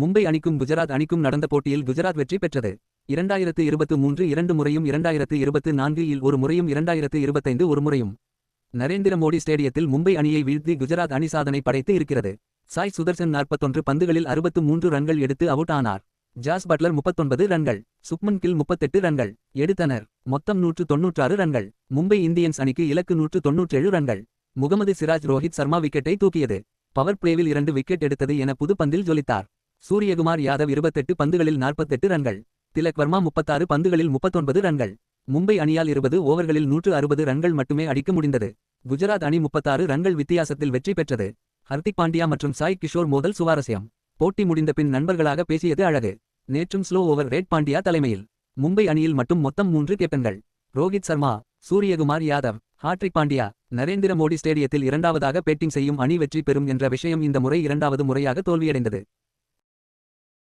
மும்பை அணிக்கும் குஜராத் அணிக்கும் நடந்த போட்டியில் குஜராத் வெற்றி பெற்றது. இரண்டாயிரத்து இருபத்து மூன்று இரண்டு முறையும் இரண்டாயிரத்து இருபத்து நான்கு இல் ஒரு முறையும் இரண்டாயிரத்து இருபத்தைந்து ஒரு முறையும். நரேந்திர மோடி ஸ்டேடியத்தில் மும்பை அணியை வீழ்த்தி குஜராத் அணி சாதனை படைத்து இருக்கிறது. சாய் சுதர்சன் நாற்பத்தொன்று பந்துகளில் அறுபத்து மூன்று ரன்கள் எடுத்து அவுட் ஆனார். ஜாஸ் பட்லர் முப்பத்தொன்பது ரன்கள் சுப்மன் கில் முப்பத்தெட்டு ரன்கள் எடுத்தனர். மொத்தம் நூற்று தொன்னூற்றாறு ரன்கள் மும்பை இந்தியன்ஸ் அணிக்கு இலக்கு நூற்று தொன்னூற்றேழு ரன்கள். முகமது சிராஜ் ரோஹித் சர்மா விக்கெட்டை தூக்கியது. பவர் பிளேவில் இரண்டு விக்கெட் எடுத்தது என புதுப்பந்தில் ஜொலித்தார். சூரியகுமார் யாதவ் இருபத்தெட்டு பந்துகளில் நாற்பத்தெட்டு ரன்கள் திலக் வர்மா முப்பத்தாறு பந்துகளில் முப்பத்தொன்பது ரன்கள் மும்பை அணியால் இருபது ஓவர்களில் நூற்று அறுபது ரன்கள் மட்டுமே அடிக்க முடிந்தது. குஜராத் அணி முப்பத்தாறு ரன்கள் வித்தியாசத்தில் வெற்றி பெற்றது. ஹர்திக் பாண்டியா மற்றும் சாய் கிஷோர் மோதல் சுவாரஸ்யம். போட்டி முடிந்த பின் நண்பர்களாக பேசியது அழகு. நேற்றும் ஸ்லோ ஓவர் ரேட் பாண்டியா தலைமையில். மும்பை அணியில் மட்டும் மொத்தம் மூன்று கேப்டன்கள். ரோஹித் சர்மா சூரியகுமார் யாதவ் ஹாட்ரிக் பாண்டியா நரேந்திர மோடி ஸ்டேடியத்தில் இரண்டாவதாக பேட்டிங் செய்யும் அணி வெற்றி பெறும் என்ற விஷயம் இந்த முறை இரண்டாவது முறையாக தோல்வியடைந்தது.